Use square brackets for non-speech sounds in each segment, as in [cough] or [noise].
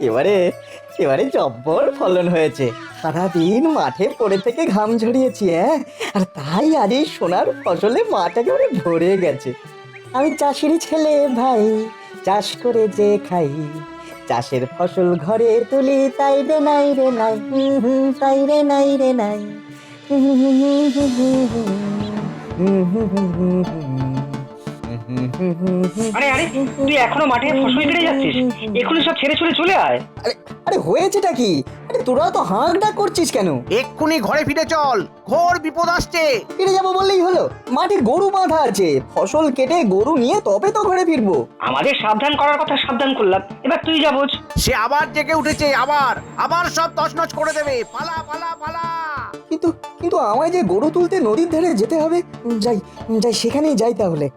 এবারে এবারে জব্বর ফলন হয়েছে সারাদিন মাঠে পড়ে থেকে ঘাম ঝরিয়েছি হ্যাঁ আর তাই আজ এই সোনার ফসলে মাঠ একেবারে ভরে গেছে আমি চাষিরই ছেলে ভাই চাষ করে যে খাই চাষের ফসল ঘরে তুলি তাই রে নাই রে নাই তাই রে নাই রে নাই হুম হুম হুম হুম হুম হুম হুম হুম হুম আরে আরে তুই এখনও মাঠে ফসল কেটে যাচ্ছিস? এখনই সব ছেড়ে ছুড়ে চলে আয়। আরে আরে হয়েছেটা কি? আরে তোরা তো হাঁকডাক করছিস কেন? এক্ষুনি ঘরে ফিরে চল। ঘোর বিপদ আসছে। ফিরে যাব বললেই হলো। মাঠে গরু বাঁধা আছে। ফসল কেটে গরু নিয়ে তবে তো ঘরে ফিরবো। আমাদের সাবধান করার কথা সাবধান করলাম। এবার তুই যা বোঝ। সে আবার জেগে উঠেছে আবার আবার সব তছনছ করে দেবে। পালা পালা পালা। কিন্তু কিন্তু আমায় যে গরু তুলতে নদীর ধারে যেতে হবে যাই যাই সেখানেই যাই তাহলে।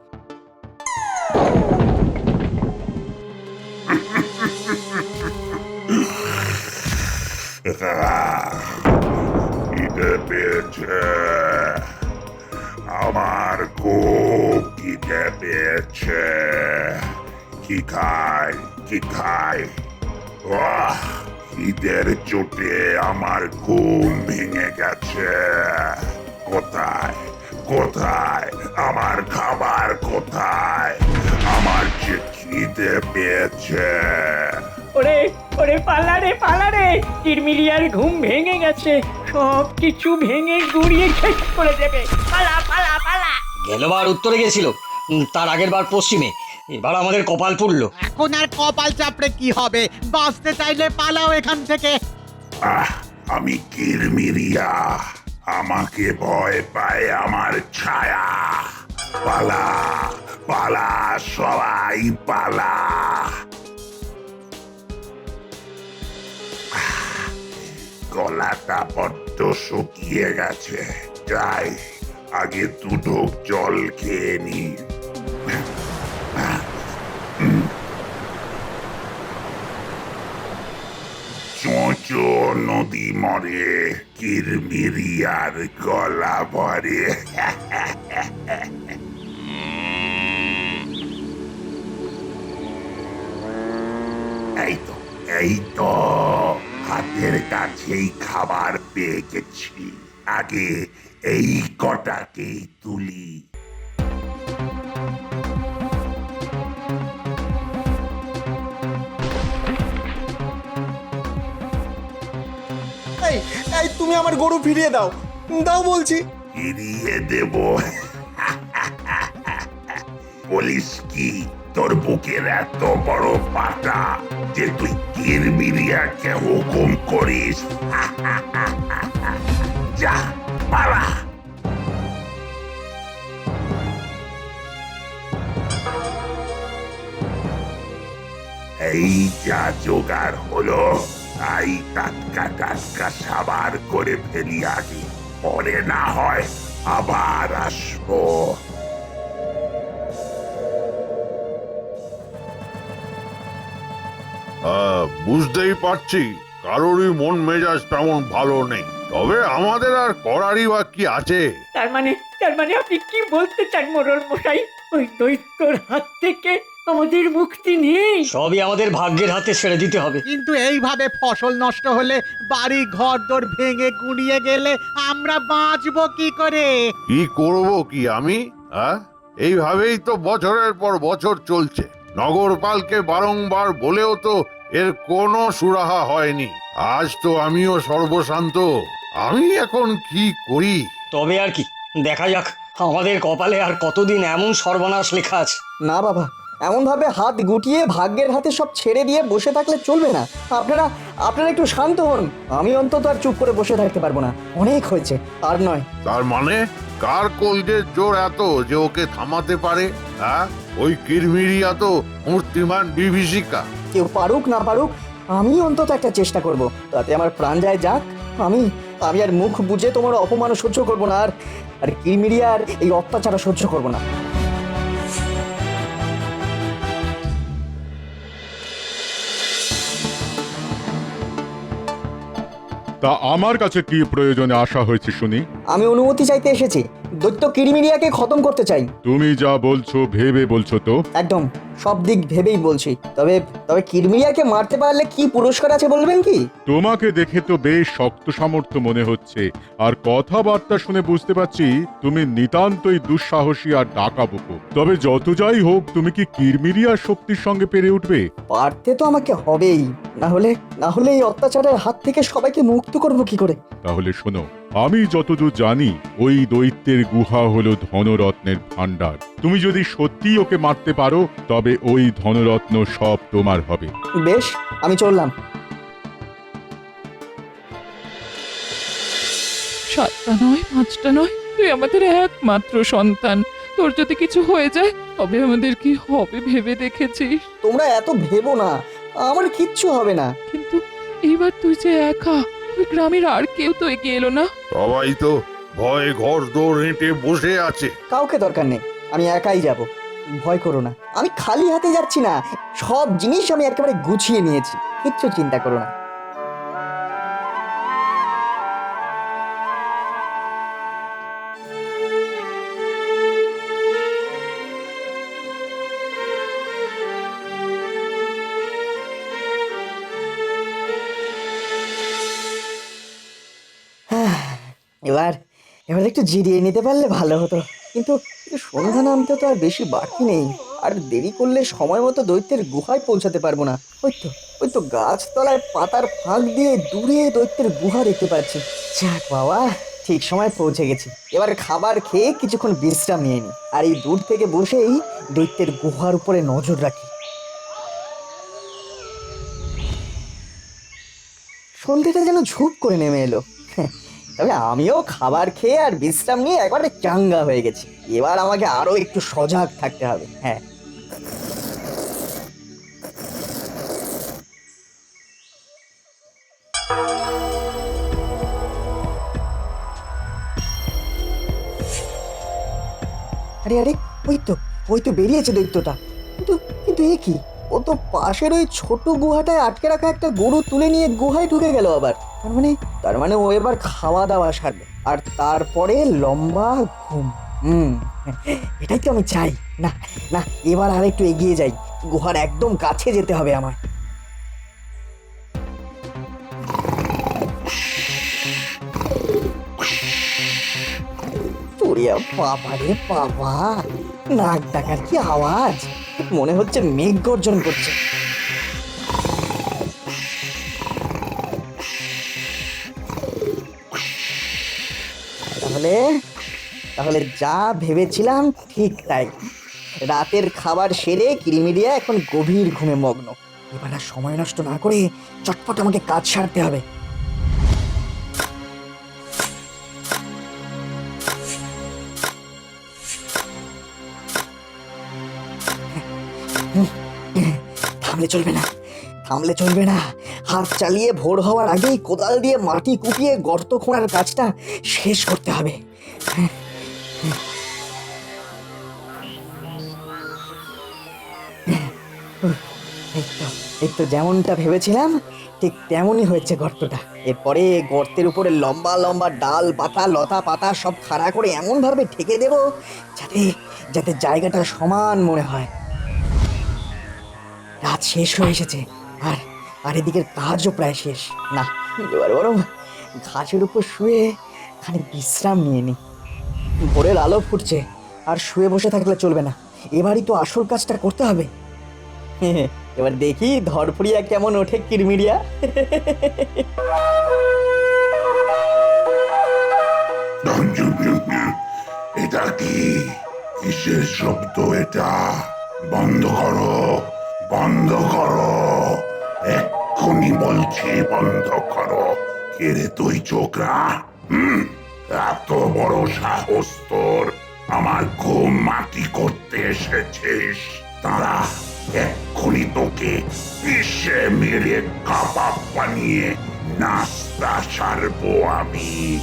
খিদে পেয়েছে আমার খুব খিদে পেয়েছে কি খাই কি খাই আহ, খিদের চোটে আমার ঘুম ভেঙে গেছে। কোথায় কোথায় আমার খাবার কোথায়? আমার যে খিদে পেয়েছে। ওরে ওরে পালা রে পালা রে। চিরমিরিয়ার ঘুম ভেঙে গেছে। সব কিছু ভেঙে গুড়িয়ে শেষ করে দেবে। পালা পালা পালা। গেলবার উত্তরে গেছিল। উম, তার আগের বার পশ্চিমে। এবার আমাদের কপাল পুড়লো। এখন আর কপাল চাপড়ে কি হবে? বাঁচতে চাইলে পালাও এখান থেকে। আহ আমি কিরমিরিয়া আমাকে ভয় পায় আমার ছায়া। পালা পালা সবাই পালা। গলাটা বড্ড শুকিয়ে গেছে। যাই, আগে দু ঢোক জল খেয়ে নি। চোঁচো নদী মরে কিরমিরিয়ার গলা ভরে। এই তো এই তো। হাতের কাছেই খাবার পেয়ে গেছি আগে এই কটাকেই তুলি। এই এই তুমি আমার গরু ফিরিয়ে দাও। দাও বলছি। ফিরিয়ে দেব। বলিস কি? তোর বুকের এত বড় পাটা যে তুই কিরমিরিয়াকে হুকুম করিস। [laughs] যা, পালা। এই যা জোগাড় হলো, তাই টাটকা টাটকা সাবার করে ফেলি আগে। পরে না হয় আবার আসব। বুঝতেই পারছি কারোরই মন মেজাজ তেমন ভালো নেই। তবে আমাদের আর করারই বা কি আছে? তার মানে তার মানে আপনি কি বলতে চান মোরল মশাই? ওই দৈত্যর হাত থেকে আমাদের মুক্তি নেই। সবই আমাদের ভাগ্যের হাতে ছেড়ে দিতে হবে। কিন্তু এইভাবে ফসল নষ্ট হলে বাড়ি ঘর দর ভেঙে গুড়িয়ে গেলে আমরা বাঁচবো কি করে? কি করব কি আমি হ্যাঁ? এইভাবেই তো বছরের পর বছর চলছে। নগরপালকে বারংবার বলেও তো এর কোনো সুরাহা হয়নি। আজ তো আমিও সর্বশান্ত। আমি এখন কি করি? তবে আর কি দেখা যাক। আমাদের কপালে আর কতদিন এমন সর্বনাশ লেখা আছে? না বাবা এমন ভাবে হাত গুটিয়ে ভাগ্যের হাতে সব ছেড়ে দিয়ে বসে থাকলে চলবে না। আপনারা আপনারা একটু শান্ত হন। আমি অন্তত আর চুপ করে বসে থাকতে পারব না। অনেক হয়েছে আর নয়। তার মানে? কার কলজের জোর এত যে ওকে থামাতে পারে হ্যাঁ? ওই কিরমিরিয়া তো মূর্তিমান বিভীষিকা। কেউ পারুক না পারুক আমি অন্তত একটা চেষ্টা করব। তাতে আমার প্রাণ যায় যাক। আমি আমি আর মুখ বুঝে তোমার অপমান সহ্য করব না আর আর কিরমিরিয়ার এই অত্যাচার সহ্য করব না। তা আমার কাছে কি প্রয়োজনে আসা হয়েছে শুনি? আমি অনুমতি চাইতে এসেছি। দৈত্য কিরমিরিয়াকে খতম করতে চাই। তুমি যা বলছো ভেবে বলছো তো? একদম সব দিক ভেবেই বলছি। তবে তবে কিরমিরিয়াকে মারতে পারলে কি পুরস্কার আছে বলবেন কি? তোমাকে দেখে তো বেশ শক্ত সামর্থ্য মনে হচ্ছে। আর কথাবার্তা শুনে বুঝতে পারছি তুমি নিতান্তই দুঃসাহসী আর ডাকাবুকো। তবে যত যাই হোক তুমি কি কিরমিরিয়ার শক্তির সঙ্গে পেরে উঠবে? পারতে তো আমাকে হবেই। না হলে না হলে এই অত্যাচারের হাত থেকে সবাইকে মুক্ত করব কি করে? তাহলে শোনো আমি যতদূর জানি ওই দৈত্যের গুহা হলো ধনরত্নের ভাণ্ডার। তুমি যদি সত্যি ওকে মারতে পারো তবে ওই ধনরত্ন সব তোমার হবে। বেশ আমি চললাম। সাতটা নয় পাঁচটা নয় তুই আমাদের একমাত্র সন্তান। তোর যদি কিছু হয়ে যায় তবে আমাদের কি হবে ভেবে দেখেছিস? তোমরা এত ভেবো না আমার কিচ্ছু হবে না। কিন্তু এইবার তুই যে একা ওই গ্রামের আর কেউ তো এগিয়ে এলো না। সবাই তো ভয়ে ঘর দোর হেঁটে বসে আছে। কাউকে দরকার নেই আমি একাই যাব। ভয় করো না আমি খালি হাতে যাচ্ছি না সব জিনিস আমি একেবারে গুছিয়ে নিয়েছি কিচ্ছু চিন্তা করো না। এবার এবার একটু জিরিয়ে নিতে পারলে ভালো হতো। কিন্তু সন্ধ্যা নামতে তো আর বেশি বাকি নেই। আর দেরি করলে সময় মতো দৈত্যের গুহায় পৌঁছাতে পারব না। ওই তো ওই তো গাছতলায় পাতার ফাঁক দিয়ে দূরে দৈত্যের গুহা দেখতে পাচ্ছি। যাক বাবা, ঠিক সময় পৌঁছে গেছি। এবার খাবার খেয়ে কিছুক্ষণ বিশ্রাম নিয়ে নিই আর এই দূর থেকে বসেই দৈত্যের গুহার উপরে নজর রাখি। সন্ধ্যেটা যেন ঝুপ করে নেমে এলো। তবে আমিও খাবার খেয়ে আর বিশ্রাম নিয়ে একবারে চাঙ্গা হয়ে গেছি। এবার আমাকে আরও একটু সজাগ থাকতে হবে হ্যাঁ। আরে আরে, ওই তো ওই তো বেরিয়েছে দৈত্যটা। কিন্তু কিন্তু এ কি? ও তো পাশের ওই ছোট গুহাটায় আটকে রাখা একটা গরু তুলে নিয়ে গুহায় ঢুকে গেল আবার। তার মানে তার মানে ও এবার খাওয়া দাওয়া সারবে। আর তারপরে লম্বা ঘুম। হুম, এটাই তো আমি চাই। না না, এবার আর একটু এগিয়ে যাই। গুহার একদম কাছে যেতে হবে আমার বাবা রে বাবা, নাক ডাকার কি আওয়াজ? মনে হচ্ছে মেঘ গর্জন করছে। তাহলে তাহলে যা ভেবেছিলাম ঠিক তাই। রাতের খাবার সেরে কিরিমিরিয়া এখন গভীর ঘুমে মগ্ন। এবার আর সময় নষ্ট না করে চটপট আমাকে কাজ সারতে হবে। থামলে চলবে না। থামলে চলবে না। হাত চালিয়ে ভোর হওয়ার আগেই কোদাল দিয়ে মাটি কুপিয়ে গর্ত খোঁড়ার কাজটা শেষ করতে হবে। এই তো যেমনটা ভেবেছিলাম, ঠিক তেমনই হয়েছে গর্তটা। এরপরে গর্তের উপরে লম্বা লম্বা ডাল, পাতা, লতা, পাতা সব খাড়া করে এমন ভাবে ঠেকে দেব যাতে যাতে জায়গাটা সমান মনে হয়। রাত শেষ হয়ে এসেছে। আর আর এদিকের কাজও প্রায় শেষ। না, এবার বরং ঘাসের উপর শুয়ে খানিক বিশ্রাম নিয়ে নি। ভোরের আলো ফুটছে, আর শুয়ে বসে থাকলে চলবে না। এবারই তো আসল কাজটা করতে হবে। এবার দেখি ধরপুরিয়া কেমন ওঠে কিরমিরিয়া এটা কি? কিসের শব্দ এটা? বন্ধ করো বন্ধ করো। এক্ষুনি বলছি বন্ধ করো কে রে। তুই চোখরা হুম, এত বড় সাহস তোর, আমার ঘুম মাটি করতে এসেছিস। তারা এক্ষুনি তোকে পিষে মেরে কাবাব বানিয়ে নাস্তা সারবো আমি।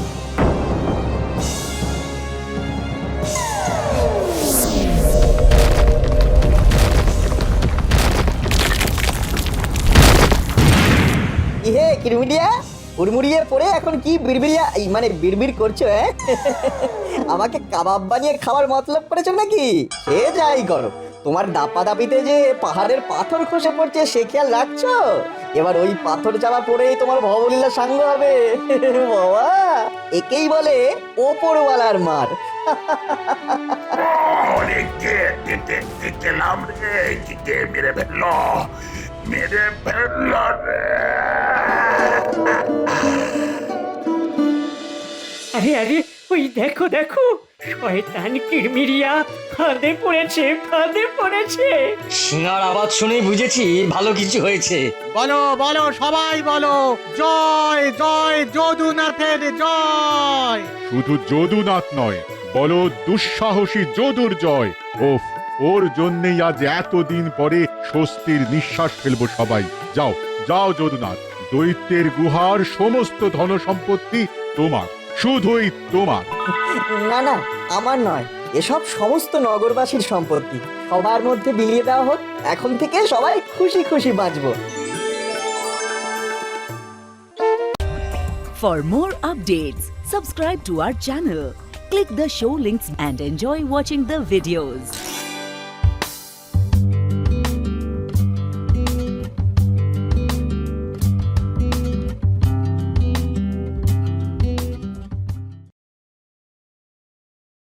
কিরমিডিয়া? উড়মুড়িয়ে পড়ে এখন কি বিড়বিড়িয়া এই মানে বিড়বিড় করছ হ্যাঁ? আমাকে কাবাব বানিয়ে খাওয়ার মতলব করেছ নাকি? সে যাই করো। তোমার দাপা দাপিতে যে পাহাড়ের পাথর খসে পড়ছে, সে খেয়াল রাখছো? এবার ওই পাথর চাপা পড়েই তোমার ভবলীলা সাঙ্গ হবে। বাবা, একেই বলে ওপরওয়ালার মার। মেরে ফেলল? মেরে ফেলল রে! আরে আরে ওই দেখো দেখো শয়তান কিরমিরিয়া ফাঁদে পড়েছে ফাঁদে পড়েছে। সিঙার আওয়াজ শুনেই বুঝেছি ভালো কিছু হয়েছে। বলো বলো সবাই বলো জয় জয় যদুনাথের জয়। শুধু যদুনাথ নয় বলো দুঃসাহসী যদুর জয়। ওফ ওর জন্যেই আজ এতদিন পরে স্বস্তির নিঃশ্বাস ফেলব সবাই। যাও যাও যদুনাথ। দৈত্যের গুহার সমস্ত ধন সম্পত্তি তোমার শুধুই তোমার। না না আমার নয়। এসব সমস্ত নগরবাসীর সম্পত্তি। সবার মধ্যে বিলিয়ে দেওয়া হোক এখন থেকে সবাই খুশি খুশি বাঁচবো। For more updates, subscribe to our channel, click the show links and enjoy watching the videos.